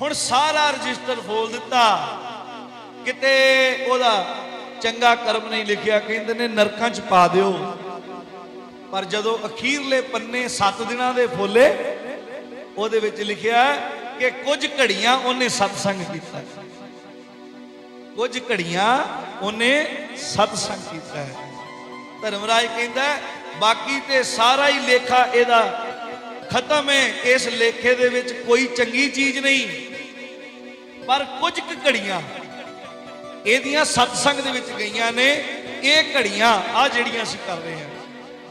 ਹੁਣ ਸਾਰਾ ਰਜਿਸਟਰ ਫੋਲ ਦਿੱਤਾ। ਕਿਤੇ ਉਹਦਾ ਚੰਗਾ ਕਰਮ ਨਹੀਂ ਲਿਖਿਆ, ਕਹਿੰਦੇ ਨੇ ਨਰਕਾਂ 'ਚ ਪਾ ਦਿਓ। ਪਰ ਜਦੋਂ ਅਖੀਰਲੇ ਪੰਨੇ 7 ਦਿਨਾਂ ਦੇ ਫੋਲੇ, ਉਹਦੇ ਵਿੱਚ ਲਿਖਿਆ ਕਿ ਕੁਝ ਘੜੀਆਂ ਉਹਨੇ ਸਤਸੰਗ ਕੀਤਾ। ਕੁਝ ਘੜੀਆਂ ਉਹਨੇ ਸਤਸੰਗ ਕੀਤਾ ਹੈ। ਧਰਮਰਾਜ ਕਹਿੰਦਾ ਬਾਕੀ ਤੇ ਸਾਰਾ ਹੀ ਲੇਖਾ ਇਹਦਾ ਖਤਮ ਹੈ। ਇਸ ਲੇਖੇ ਦੇ ਵਿੱਚ ਕੋਈ ਚੰਗੀ ਚੀਜ਼ ਨਹੀਂ, ਪਰ ਕੁਝ ਕੁ ਘੜੀਆਂ ਇਹਦੀਆਂ ਸਤਸੰਗ ਦੇ ਵਿੱਚ ਗਈਆਂ ਨੇ। ਇਹ ਘੜੀਆਂ ਆ ਜਿਹੜੀਆਂ ਅਸੀਂ ਕਰ ਰਹੇ ਹਾਂ,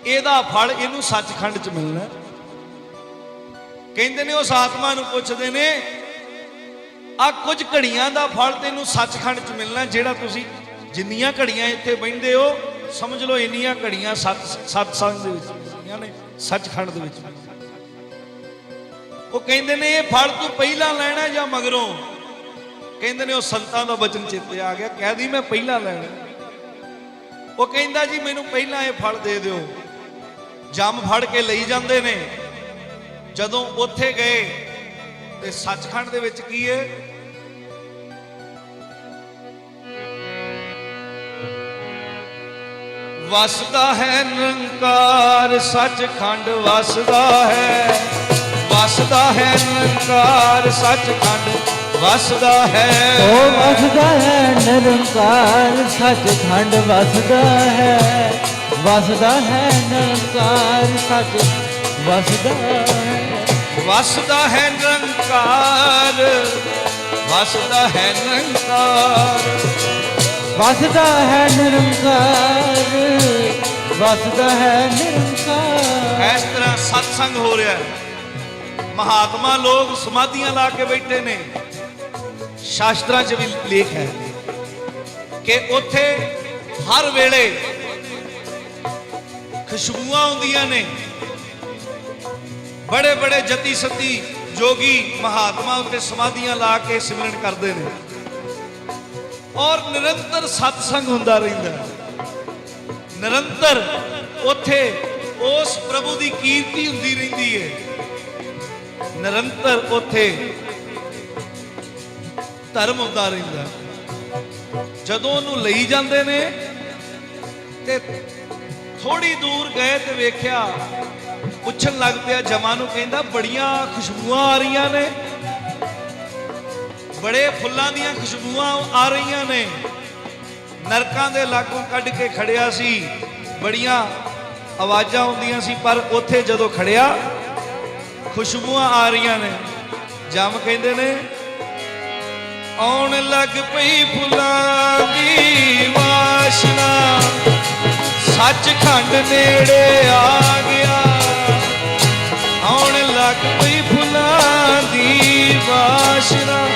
ਇਹਦਾ ਫਲ ਇਹਨੂੰ ਸੱਚਖੰਡ 'ਚ ਮਿਲਣਾ। ਕਹਿੰਦੇ ਨੇ, ਉਸ ਆਤਮਾ ਨੂੰ ਪੁੱਛਦੇ ਨੇ ਆ ਕੁਝ ਘੜੀਆਂ ਦਾ ਫਲ ਤੈਨੂੰ ਸੱਚਖੰਡ 'ਚ ਮਿਲਣਾ, ਜਿਹੜਾ ਤੁਸੀਂ ਜਿੰਨੀਆਂ ਘੜੀਆਂ ਇੱਥੇ ਬੈਠਦੇ ਹੋ ਸਮਝ ਲਓ ਇੰਨੀਆਂ ਘੜੀਆਂ ਸਤ ਸਤਸੰਗ ਦੇ ਵਿੱਚ ਮਿਲਣੀਆਂ ਨੇ, ਸੱਚਖੰਡ ਦੇ ਵਿੱਚ ਉਹ ਕਹਿੰਦੇ ਨੇ ਇਹ ਫਲ ਤੂੰ ਪਹਿਲਾਂ ਲੈਣਾ ਜਾਂ ਮਗਰੋਂ? ਕਹਿੰਦੇ ਨੇ ਉਹ ਸੰਤਾਂ ਦਾ ਬਚਨ ਚੇਤੇ ਆ ਗਿਆ ਕਹਿਦੀ ਮੈਂ ਪਹਿਲਾਂ ਲੈਣਾ। ਉਹ ਕਹਿੰਦਾ ਜੀ ਮੈਨੂੰ ਪਹਿਲਾਂ ਇਹ ਫਲ ਦੇ ਦਿਓ। ਜੰਮ ਫੜ ਕੇ ਲਈ ਜਾਂਦੇ ਨੇ। ਜਦੋਂ ਉੱਥੇ ਗਏ ਤੇ ਸੱਚਖੰਡ ਦੇ ਵਿੱਚ ਕੀ ਹੈ ਵਸਦਾ ਹੈ ਨਿਰੰਕਾਰ ਸੱਚਖੰਡ ਵਸਦਾ ਹੈ। ਵਸਦਾ ਹੈ ਨਿਰੰਕਾਰ ਸੱਚਖੰਡ ਵਸਦਾ ਹੈ। ਓ ਵਸਦਾ ਹੈ ਨਿਰੰਕਾਰ ਸੱਚਖੰਡ ਵਸਦਾ ਹੈ। ਵਸਦਾ ਹੈ ਨਿਰੰਕਾਰ ਸੱਚ ਵਸਦਾ ਹੈ। ਵਸਦਾ ਹੈ ਨਿਰੰਕਾਰ। ਵਸਦਾ ਹੈ ਨਿਰੰਕਾਰ। ਵਸਦਾ ਹੈ ਨਿਰੰਕਾਰ, ਵਸਦਾ ਹੈ ਨਿਰੰਕਾਰ। ਇਸ ਤਰ੍ਹਾਂ ਸਤਸੰਗ ਹੋ ਰਿਹਾ ਹੈ। ਮਹਾਤਮਾ ਲੋਕ ਸਮਾਧੀਆਂ ਲਾ ਕੇ ਬੈਠੇ ਨੇ। ਸ਼ਾਸਤਰਾਂ 'ਚ ਵੀ ਲੇਖ ਹੈ ਕਿ ਉੱਥੇ ਹਰ ਵੇਲੇ ਖੁਸ਼ਬੂਆਂ ਆਉਂਦੀਆਂ ਨੇ। ਬੜੇ ਬੜੇ ਜਤੀ ਸਤੀ ਜੋਗੀ ਮਹਾਤਮਾ ਉੱਤੇ ਸਮਾਧੀਆਂ ਲਾ ਕੇ ਸਿਮਰਨ ਕਰਦੇ ਨੇ। ਔਰ ਨਿਰੰਤਰ ਸਤਸੰਗ ਹੁੰਦਾ ਰਹਿੰਦਾ ਨਿਰੰਤਰ ਉੱਥੇ ਉਸ ਪ੍ਰਭੂ ਦੀ ਕੀਰਤੀ ਹੁੰਦੀ ਰਹਿੰਦੀ ਹੈ। ਨਿਰੰਤਰ ਉੱਥੇ ਧਰਮ ਹੁੰਦਾ ਰਹਿੰਦਾ ਜਦੋਂ ਉਹਨੂੰ ਲਈ ਜਾਂਦੇ ਨੇ ਤੇ ਥੋੜੀ ਦੂਰ ਗਏ ਤੇ ਵੇਖਿਆ, ਪੁੱਛਣ ਲੱਗ ਪਿਆ, ਜਮਾ ਨੂੰ ਕਹਿੰਦਾ ਬੜੀਆਂ ਖੁਸ਼ਬੂਆਂ ਆ ਰਹੀਆਂ ਨੇ। ਬੜੇ ਫੁੱਲਾਂ ਦੀਆਂ ਖੁਸ਼ਬੂਆਂ ਆ ਰਹੀਆਂ ਨੇ। ਨਰਕਾਂ ਦੇ ਲਾਗੋਂ ਕੱਢ ਕੇ ਖੜਿਆ ਸੀ। ਬੜੀਆਂ ਆਵਾਜ਼ਾਂ ਆਉਂਦੀਆਂ ਸੀ, ਪਰ ਉੱਥੇ ਜਦੋਂ ਖੜਿਆ, ਖੁਸ਼ਬੂਆਂ ਆ ਰਹੀਆਂ ਨੇ। ਜਮ ਕਹਿੰਦੇ ਨੇ, ਆਉਣ ਲੱਗ ਪਈ ਫੁੱਲਾਂ ਦੀ ਵਾਸ਼ਨਾ। ਸੱਚਖੰਡ ਨੇੜੇ ਆ ਗਿਆ। ਆਉਣ ਲੱਗ ਪਈ ਫੁੱਲਾਂ ਦੀ ਵਾਸ਼ਨਾ।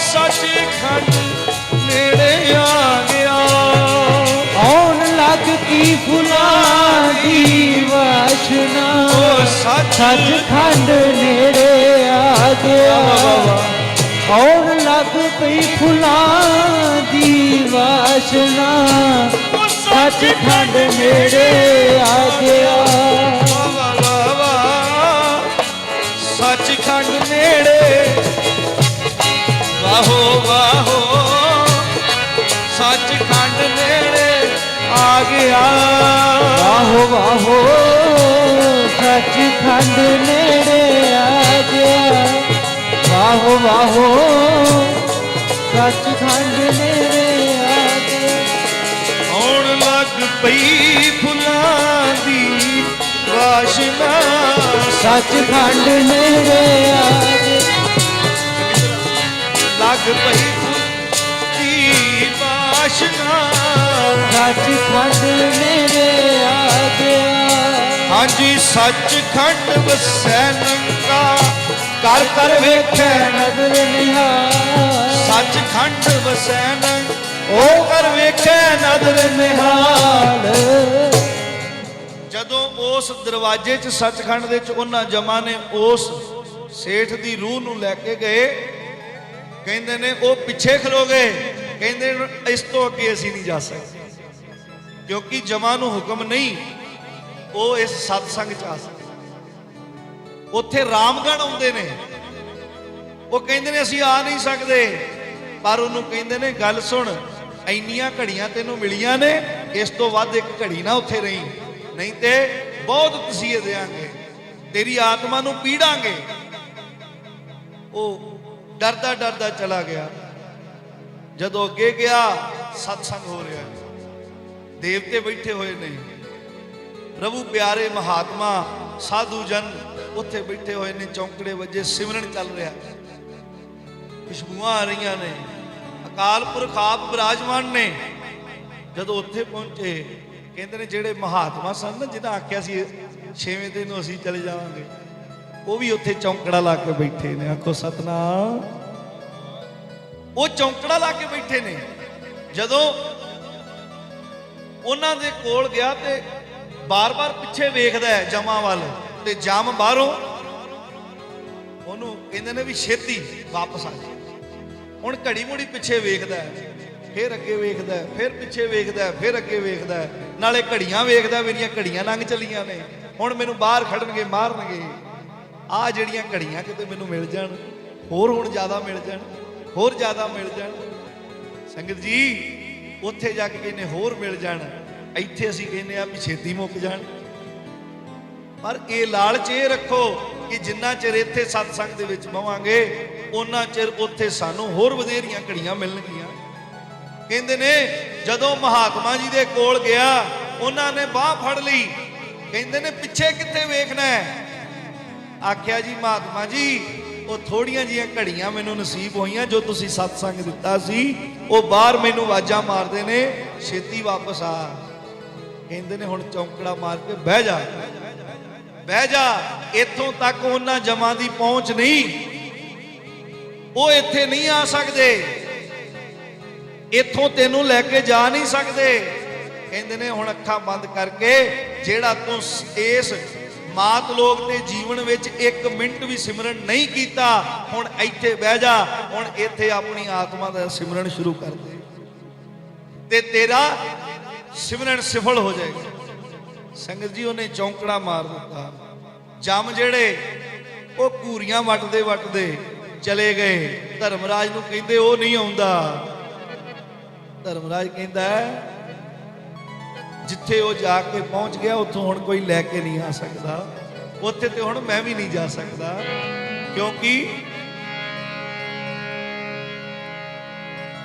ਉਹ ਸੱਚਖੰਡ ਨੇੜੇ ਆ ਗਿਆ। ਆਉਣ ਲੱਗ ਕੀ ਫੁੱਲਾਂ ਦੀ ਵਾਸ਼ਨਾ? ਸੱਚ ਸੱਚਖੰਡ ਨੇੜੇ ਆ ਗਿਆ। ਆਉਣ ਲੱਗ ਪਈ ਫੁੱਲਾਂ ਦੀ ਵਾਸ਼ਨਾ। ਸੱਚਖੰਡ ਨੇੜੇ ਆ ਗਿਆ। ਵਾਹੋ। ਸੱਚਖੰਡ ਨੇੜੇ ਆ ਗਿਆ ਆਉਣ ਲੱਗ ਪਈ ਫੁੱਲਾਂ ਦੀ ਵਾਸ਼ਨਾ ਸੱਚਖੰਡ ਨੇੜੇ ਆ ਗਿਆ ਲੱਗ ਪਈ ਫੁੱਲ ਦੀ ਵਾਸ਼ਨਾ ਸੱਚਖੰਡ ਨੇੜੇ ਆ ਗਿਆ ਹਾਂਜੀ ਸੱਚਖੰਡ ਵਸੈ ਨੰਗਾ ਕਰ ਕਰ ਵੇਖੈ। ਨਜ਼ਰ ਨਿਹਾਲ ਸੱਚਖੰਡ ਵਸੈ ਨੰਗ ਉਹ ਕਰ ਵੇਖੈ ਨਦਰ ਨਿਹਾਲ। ਜਦੋਂ ਉਸ ਦਰਵਾਜ਼ੇ 'ਚ ਸੱਚਖੰਡ ਦੇ 'ਚ ਉਹਨਾਂ ਜਮਾਂ ਨੇ ਉਸ ਸੇਠ ਦੀ ਰੂਹ ਨੂੰ ਲੈ ਕੇ ਗਏ। ਕਹਿੰਦੇ ਨੇ ਉਹ ਪਿੱਛੇ ਖਲੋ ਗਏ। ਕਹਿੰਦੇ ਇਸ ਤੋਂ ਅੱਗੇ ਅਸੀਂ ਨਹੀਂ ਜਾ ਸਕਦੇ। ਕਿਉਂਕਿ ਜਮਾਂ ਨੂੰ ਹੁਕਮ ਨਹੀਂ ਉਹ ਇਸ ਸਤਸੰਗ 'ਚ ਆ ਸਕਦੇ। ਉੱਥੇ ਰਾਮਗਣ ਆਉਂਦੇ ਨੇ। ਉਹ ਕਹਿੰਦੇ ਨੇ, ਅਸੀਂ ਆ ਨਹੀਂ ਸਕਦੇ। ਪਰ ਉਹਨੂੰ ਕਹਿੰਦੇ ਨੇ, ਗੱਲ ਸੁਣ, ਇੰਨੀਆਂ ਘੜੀਆਂ ਤੈਨੂੰ ਮਿਲੀਆਂ ਨੇ, ਇਸ ਤੋਂ ਵੱਧ ਇੱਕ ਘੜੀ ਨਾ ਉੱਥੇ ਰਹੀ। ਨਹੀਂ ਤੇ ਬਹੁਤ ਤਸੀਹੇ ਦੇਾਂਗੇ ਤੇਰੀ ਆਤਮਾ ਨੂੰ ਪੀੜਾਂਗੇ। ਉਹ ਡਰਦਾ ਡਰਦਾ ਚਲਾ ਗਿਆ। ਜਦੋਂ ਅੱਗੇ ਗਿਆ, ਸਤਸੰਗ ਹੋ ਰਿਹਾ ਦੇਵਤੇ ਬੈਠੇ ਹੋਏ ਨੇ। ਪ੍ਰਭੂ ਪਿਆਰੇ ਮਹਾਤਮਾ, ਸਾਧੂ ਜਨ ਉੱਥੇ ਬੈਠੇ ਹੋਏ ਨੇ, ਚੌਂਕੜੇ ਵੱਜੇ, ਸਿਮਰਨ ਚੱਲ ਰਿਹਾ। ਖੁਸ਼ਬੂਆਂ ਆ ਰਹੀਆਂ ਨੇ। ਅਕਾਲ ਪੁਰਖ ਆਪ ਬਿਰਾਜਮਾਨ ਨੇ। ਜਦੋਂ ਉੱਥੇ ਪਹੁੰਚੇ, ਕਹਿੰਦੇ ਨੇ, ਜਿਹੜੇ ਮਹਾਤਮਾ ਸਨ ਨਾ, ਜਿਹਦਾ ਆਖਿਆ ਸੀ, ਛੇਵੇਂ ਦਿਨ ਨੂੰ ਅਸੀਂ ਚਲੇ ਜਾਵਾਂਗੇ, ਉਹ ਵੀ ਉੱਥੇ ਚੌਂਕੜਾ ਲਾ ਕੇ ਬੈਠੇ ਨੇ। ਆਖੋ, ਸਤਨਾਮ। ਉਹ ਚੌਂਕੜਾ ਲਾ ਕੇ ਬੈਠੇ ਨੇ। ਜਦੋਂ ਉਹਨਾਂ ਦੇ ਕੋਲ ਗਿਆ ਤੇ ਬਾਰ-ਬਾਰ ਪਿੱਛੇ ਵੇਖਦਾ ਹੈ ਜਮਾਂ ਵੱਲ। ਤੇ ਜਮ ਬਾਹਰੋਂ, ਉਹਨੂੰ ਕਹਿੰਦੇ ਨੇ ਵੀ ਛੇਤੀ ਵਾਪਸ ਆ ਜਾ। ਹੁਣ ਘੜੀ ਮੁੜੀ ਪਿੱਛੇ ਵੇਖਦਾ ਫਿਰ ਅੱਗੇ ਵੇਖਦਾ ਫਿਰ ਪਿੱਛੇ ਵੇਖਦਾ ਫਿਰ ਅੱਗੇ ਵੇਖਦਾ ਨਾਲੇ ਘੜੀਆਂ ਵੇਖਦਾ, ਮੇਰੀਆਂ ਘੜੀਆਂ ਲੰਘ ਚਲੀਆਂ ਨੇ। ਹੁਣ ਮੈਨੂੰ ਬਾਹਰ ਖੜਨਗੇ, ਮਾਰਨਗੇ। ਆ ਜਿਹੜੀਆਂ ਘੜੀਆਂ ਕਿਤੇ ਮੈਨੂੰ ਮਿਲ ਜਾਣ, ਹੋਰ ਹੁਣ ਜ਼ਿਆਦਾ ਮਿਲ ਜਾਣ, ਹੋਰ ਜ਼ਿਆਦਾ ਮਿਲ ਜਾਣ। ਸੰਗਤ ਜੀ, ਉੱਥੇ ਜਾ ਕੇ ਕਹਿੰਦੇ ਹੋਰ ਮਿਲ ਜਾਣ। ਇੱਥੇ ਅਸੀਂ ਕਹਿੰਦੇ ਆ ਵੀ ਛੇਤੀ ਮੁੱਕ ਜਾਣ। ਪਰ ਇਹ ਲਾਲਚ ਇਹ ਰੱਖੋ ਕਿ ਜਿੰਨਾ ਚਿਰ ਇੱਥੇ ਸਤਸੰਗ ਦੇ ਵਿੱਚ ਬਵਾਂਗੇ, ਉਹਨਾਂ ਚਿਰ ਉੱਥੇ ਸਾਨੂੰ ਹੋਰ ਵਧੇਰੀਆਂ ਘੜੀਆਂ ਮਿਲਣਗੀਆਂ। ਕਹਿੰਦੇ ਨੇ, ਜਦੋਂ ਮਹਾਤਮਾ ਜੀ ਦੇ ਕੋਲ ਗਿਆ, ਉਹਨਾਂ ਨੇ ਬਾਹ ਫੜ ਲਈ। ਕਹਿੰਦੇ ਨੇ, ਪਿੱਛੇ ਕਿੱਥੇ ਵੇਖਣਾ ਹੈ? ਆਖਿਆ ਜੀ, ਮਹਾਤਮਾ ਜੀ, ਉਹ ਥੋੜੀਆਂ ਜੀਆਂ ਘੜੀਆਂ ਮੈਨੂੰ ਨਸੀਬ ਹੋਈਆਂ ਜੋ ਤੁਸੀਂ ਸਤਸੰਗ ਦਿੱਤਾ ਸੀ, ਉਹ ਬਾਹਰ ਮੈਨੂੰ ਆਵਾਜ਼ਾਂ ਮਾਰਦੇ ਨੇ, ਛੇਤੀ ਵਾਪਸ ਆ। ਕਹਿੰਦੇ ਨੇ, ਹੁਣ ਚੌਂਕੜਾ ਮਾਰ ਕੇ ਬਹਿ ਜਾ। ਬਹਿ ਜਾ, ਇੱਥੋਂ ਤੱਕ ਉਹਨਾਂ ਜਮਾਂ ਦੀ ਪਹੁੰਚ ਨਹੀਂ। ਉਹ ਇੱਥੇ ਨਹੀਂ ਆ ਸਕਦੇ। ਇੱਥੋਂ ਤੈਨੂੰ ਲੈ ਕੇ ਜਾ ਨਹੀਂ ਸਕਦੇ। ਕਹਿੰਦੇ ਨੇ, ਹੁਣ ਅੱਖਾਂ ਬੰਦ ਕਰਕੇ ਜਿਹੜਾ ਤੂੰ ਇਸ ਮਾਤ ਲੋਕ ਦੇ ਜੀਵਨ ਵਿੱਚ ਇੱਕ ਮਿੰਟ ਵੀ ਸਿਮਰਨ ਨਹੀਂ ਕੀਤਾ, ਹੁਣ ਇੱਥੇ ਬਹਿ ਜਾ। ਹੁਣ ਇੱਥੇ ਆਪਣੀ ਆਤਮਾ ਦਾ ਸਿਮਰਨ ਸ਼ੁਰੂ ਕਰ ਦੇ। ਤੇ ਤੇਰਾ ਸਿਮਰਨ ਸਫਲ ਹੋ ਜਾਏਗਾ। ਸੰਗਤ ਜੀ, ਉਹਨੇ ਚੌਂਕੜਾ ਮਾਰ ਦਿੱਤਾ। ਜਮ ਜਿਹੜੇ, ਉਹ ਘੂਰੀਆਂ ਵੱਟਦੇ ਵੱਟਦੇ ਚਲੇ ਗਏ। ਧਰਮਰਾਜ ਨੂੰ ਕਹਿੰਦੇ, ਉਹ ਨਹੀਂ ਆਉਂਦਾ। ਧਰਮਰਾਜ ਕਹਿੰਦਾ, ਜਿੱਥੇ ਉਹ ਜਾ ਕੇ ਪਹੁੰਚ ਗਿਆ, ਉੱਥੋਂ ਹੁਣ ਕੋਈ ਲੈ ਕੇ ਨਹੀਂ ਆ ਸਕਦਾ। ਉੱਥੇ ਤੇ ਹੁਣ ਮੈਂ ਵੀ ਨਹੀਂ ਜਾ ਸਕਦਾ। ਕਿਉਂਕਿ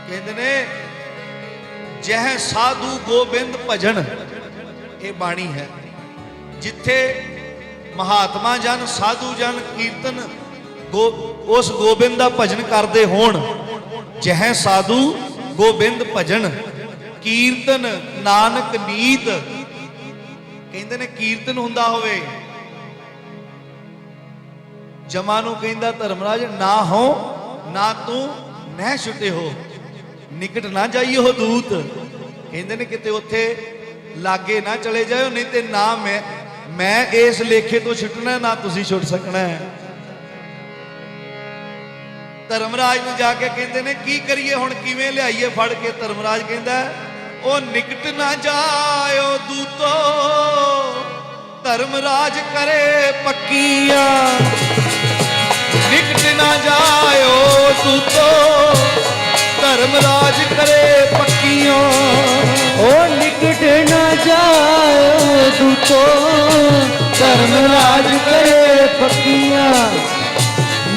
ਕਹਿੰਦੇ ਨੇ, ਜਹ ਸਾਧੂ ਗੋਬਿੰਦ ਭਜਨ। ਇਹ ਬਾਣੀ ਹੈ, ਜਿੱਥੇ ਮਹਾਤਮਾ ਜਨ, ਸਾਧੂ ਜਨ ਕੀਰਤਨ ਉਸ ਗੋਬਿੰਦ ਦਾ ਭਜਨ ਕਰਦੇ ਹੋਣ। ਜਹ ਸਾਧੂ ਗੋਬਿੰਦ ਭਜਨ, ਕੀਰਤਨ ਨਾਨਕ ਨੀਤ। ਕਹਿੰਦੇ ਨੇ ਕੀਰਤਨ ਹੁੰਦਾ ਹੋਵੇ। ਜਮਾ ਨੂੰ ਕਹਿੰਦਾ ਧਰਮਰਾਜ, ਨਾ ਹੋ, ਨਾ ਤੂੰ ਨਹਿ ਛੁੱਟੇ ਹੋ। ਨਿਕਟ ਨਾ ਜਾਈਓ ਦੂਤ। ਕਹਿੰਦੇ ਨੇ ਕਿਤੇ ਉੱਥੇ ਲਾਗੇ ਨਾ ਚਲੇ ਜਾਇਓ, ਨਹੀਂ ਤੇ ਨਾ ਮੈਂ ਮੈਂ ਇਸ ਲੇਖੇ ਤੋਂ ਛੁੱਟਣਾ, ਨਾ ਤੁਸੀਂ ਛੁੱਟ ਸਕਣਾ ਹੈ। ਧਰਮਰਾਜ ਨੂੰ ਜਾ ਕੇ ਕਹਿੰਦੇ ਨੇ, ਕੀ ਕਰੀਏ ਹੁਣ, ਕਿਵੇਂ ਲਿਆਈਏ? ਫੜ ਕੇ ਧਰਮਰਾਜ ਕਹਿੰਦਾ ਉਹ ਨਿਕਟ ਨਾ ਜਾਇਓ ਦੂਤੋ, ਧਰਮਰਾਜ ਕਰੇ ਪੱਕੀਆਂ। ਨਿਕਟ ਨਾ ਜਾਇਓ ਦੂਤੋ, ਧਰਮਰਾਜ ਕਰੇ ਪੱਕੀਆਂ। ਉਹ ਨਿਕਟ ਨਾ ਜਾਇਓ ਦੂਤੋ ਕਰੇ ਪੱਕੀਆਂ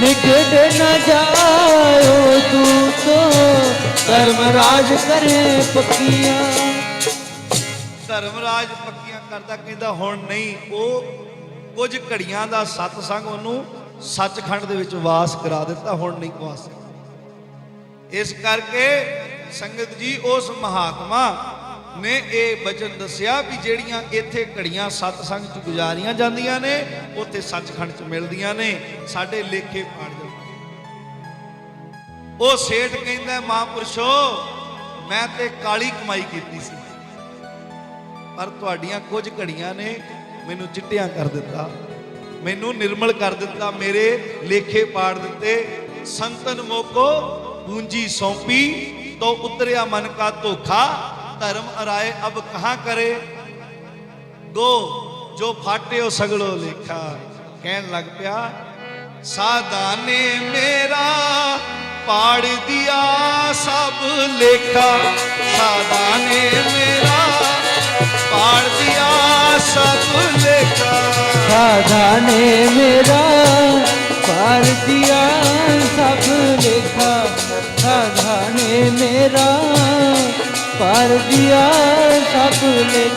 ਨਿਕਟ ਨਾ ਜਾਇਓ ਦੂਤੋ ਧਰਮਰਾਜ ਕਰੇ ਪੱਕੀਆਂ ਧਰਮਰਾਜ ਪੱਕੀਆਂ ਕਰਦਾ ਕਹਿੰਦਾ ਹੁਣ ਨਹੀਂ, ਉਹ ਕੁਝ ਘੜੀਆਂ ਦਾ ਸਤਸੰਗ ਉਹਨੂੰ ਸੱਚਖੰਡ ਦੇ ਵਿੱਚ ਵਾਸ ਕਰਾ ਦਿੱਤਾ, ਹੁਣ ਨਹੀਂ ਕਵਾ ਇਸ ਕਰਕੇ ਸੰਗਤ ਜੀ, ਉਸ ਮਹਾਤਮਾ ਨੇ ਇਹ ਬਚਨ ਦੱਸਿਆ ਵੀ ਜਿਹੜੀਆਂ ਇੱਥੇ ਘੜੀਆਂ ਸਤਸੰਗ ਚ ਗੁਜ਼ਾਰੀਆਂ ਜਾਂਦੀਆਂ ਨੇ ਉੱਥੇ ਸੱਚਖੰਡ ਚ ਮਿਲਦੀਆਂ ਨੇ, ਸਾਡੇ ਲੇਖੇ ਪਾੜ ਜਾਂਦੇ ਉਹ ਸੇਠ ਕਹਿੰਦਾ ਮਹਾਂਪੁਰਸ਼ੋ ਮੈਂ ਤੇ ਕਾਲੀ ਕਮਾਈ ਕੀਤੀ ਸੀ, ਪਰ ਤੁਹਾਡੀਆਂ ਕੁਝ ਘੜੀਆਂ ਨੇ ਮੈਨੂੰ ਚਿੱਟਿਆਂ ਕਰ ਦਿੱਤਾ, ਮੈਨੂੰ ਨਿਰਮਲ ਕਰ ਦਿੱਤਾ, ਮੇਰੇ ਲੇਖੇ ਪਾੜ ਦਿੱਤੇ। ਸੰਤਨ ਮੋਕੋ ਪੂੰਜੀ ਸੌਂਪੀ, ਤੋ ਉਤਰਿਆ ਮਨ ਕਾ ਧੋਖਾ ਧਰਮ ਅਰਾਏ ਅਬ ਕਹਾਂ ਕਰੇ ਗੋ ਜੋ ਫਾਟਿਓ ਸਗੜੋ ਲੇਖਾ ਕਹਿਣ ਲੱਗ ਪਿਆ ਸਾਦਾਨੇ ਮੇਰਾ ਪਾੜ ਦਿਆ ਸਭ ਲੇਖਾ ਸਾਦਾਨੇ ਮੇਰਾ ਪਾੜ ਦਿਆ ਸਭ ਲੇਖਾ ਸਾਧਾ ਨੇ ਮੇਰਾ ਪਾਰ ਦਿਆ ਸਭ ਲੇਖਾ ਸਾਧਾ ਨੇ ਮੇਰਾ ਪਾਰ ਦਿਆ ਸਭ ਲੇਖਾ